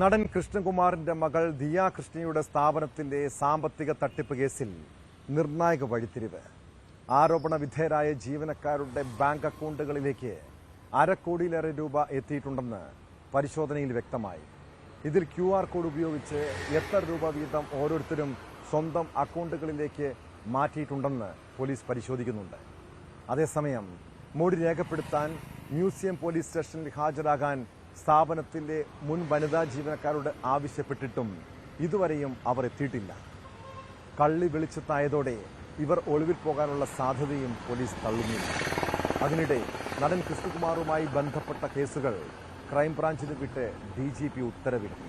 നടൻ കൃഷ്ണകുമാറിന്റെ മകൾ ദിയ കൃഷ്ണയുടെ സ്ഥാപനത്തിന്റെ സാമ്പത്തിക തട്ടിപ്പ് കേസിൽ നിർണായക വഴിത്തിരിവ്. ആരോപണ വിധേയരായ ജീവനക്കാരുടെ ബാങ്ക് അക്കൗണ്ടുകളിലേക്ക് അരക്കോടിയിലേറെ രൂപ എത്തിയിട്ടുണ്ടെന്ന് പരിശോധനയിൽ വ്യക്തമായി. ഇതിൽ ക്യു ആർ കോഡ് ഉപയോഗിച്ച് എത്ര രൂപ വീതം ഓരോരുത്തരും സ്വന്തം അക്കൗണ്ടുകളിലേക്ക് മാറ്റിയിട്ടുണ്ടെന്ന് പോലീസ് പരിശോധിക്കുന്നുണ്ട്. അതേസമയം മൊഴി രേഖപ്പെടുത്താൻ മ്യൂസിയം പോലീസ് സ്റ്റേഷനിൽ ഹാജരാകാൻ സ്ഥാപനത്തിലെ മുൻ വനിതാ ജീവനക്കാരോട് ആവശ്യപ്പെട്ടിട്ടും ഇതുവരെയും അവർ എത്തിയിട്ടില്ല. കള്ളി വെളിച്ചത്തായതോടെ ഇവർ ഒളിവിൽ പോകാനുള്ള സാധ്യതയും പോലീസ് തള്ളുന്നില്ല. അതിനിടെ നടൻ കൃഷ്ണകുമാറുമായി ബന്ധപ്പെട്ട കേസുകൾ ക്രൈംബ്രാഞ്ചിന് വിട്ട് ഡി ജി പി ഉത്തരവിട്ടു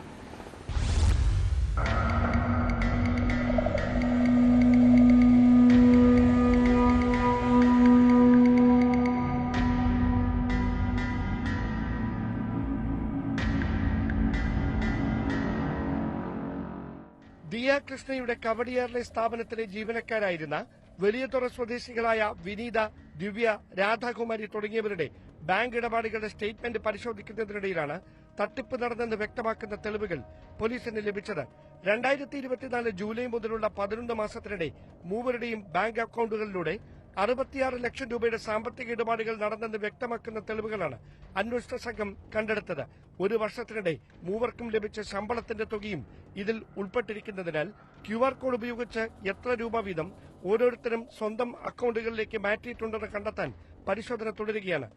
ദിയ കൃഷ്ണയുടെ കവടിയാറിലെ സ്ഥാപനത്തിലെ ജീവനക്കാരായിരുന്ന വലിയതുറ സ്വദേശികളായ വിനീത ദിവ്യ രാധാകുമാരി തുടങ്ങിയവരുടെ ബാങ്ക് ഇടപാടുകളുടെ സ്റ്റേറ്റ്മെന്റ് പരിശോധിക്കുന്നതിനിടയിലാണ് തട്ടിപ്പ് നടന്നെന്ന് വ്യക്തമാക്കുന്ന തെളിവുകൾ പോലീസിന് ലഭിച്ചത്. രണ്ടായിരത്തി ഇരുപത്തിനാല് ജൂലൈ മുതലുള്ള പതിനൊന്ന് മാസത്തിനിടെ മൂവരുടെയും ബാങ്ക് അക്കൌണ്ടുകളിലൂടെ അറുപത്തിയാറ് ലക്ഷം രൂപയുടെ സാമ്പത്തിക ഇടപാടുകൾ നടന്നെന്ന് വ്യക്തമാക്കുന്ന തെളിവുകളാണ് അന്വേഷണ സംഘം കണ്ടെടുത്തത്. ഒരു വർഷത്തിനിടെ മൂവർക്കും ലഭിച്ച ശമ്പളത്തിന്റെ തുകയും ഇതിൽ ഉൾപ്പെട്ടിരിക്കുന്നതിനാൽ ക്യു കോഡ് ഉപയോഗിച്ച് എത്ര രൂപ വീതം ഓരോരുത്തരും സ്വന്തം അക്കൌണ്ടുകളിലേക്ക് മാറ്റിയിട്ടുണ്ടെന്ന് കണ്ടെത്താൻ പരിശോധന തുടരുകയാണ്.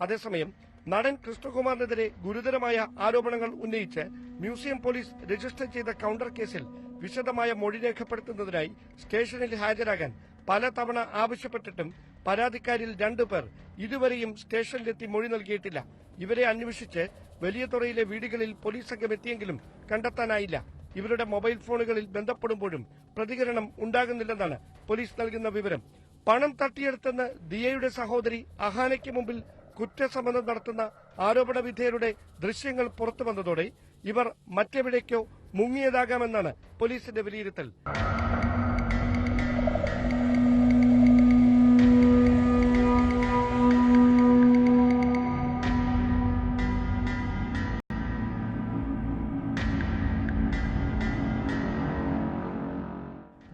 അതേസമയം നടൻ കൃഷ്ണകുമാറിനെതിരെ ഗുരുതരമായ ആരോപണങ്ങൾ ഉന്നയിച്ച് മ്യൂസിയം പോലീസ് രജിസ്റ്റർ ചെയ്ത കൌണ്ടർ കേസിൽ വിശദമായ മൊഴി രേഖപ്പെടുത്തുന്നതിനായി സ്റ്റേഷനിൽ ഹാജരാകാൻ പല തവണ ആവശ്യപ്പെട്ടിട്ടും പരാതിക്കാരിൽ രണ്ടുപേർ ഇതുവരെയും സ്റ്റേഷനിലെത്തി മൊഴി നൽകിയിട്ടില്ല. ഇവരെ അന്വേഷിച്ച് വലിയ തുറയിലെ വീടുകളിൽ പോലീസ് സംഘം എത്തിയെങ്കിലും കണ്ടെത്താനായില്ല. ഇവരുടെ മൊബൈൽ ഫോണുകളിൽ ബന്ധപ്പെടുമ്പോഴും പ്രതികരണം ഉണ്ടാകുന്നില്ലെന്നാണ് പോലീസ് നൽകുന്ന വിവരം. പണം തട്ടിയെടുത്തെന്ന് ദിയയുടെ സഹോദരി അഹാനയ്ക്ക് മുമ്പിൽ കുറ്റസമ്മതം നടത്തുന്ന ആരോപണ വിധേയരുടെ ദൃശ്യങ്ങൾ പുറത്തു വന്നതോടെ ഇവർ മറ്റെവിടേക്കോ മുങ്ങിയതാകാമെന്നാണ് പോലീസിന്റെ വിലയിരുത്തൽ.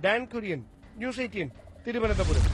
Dan Kurian news eighteen Thiruvananthapuram.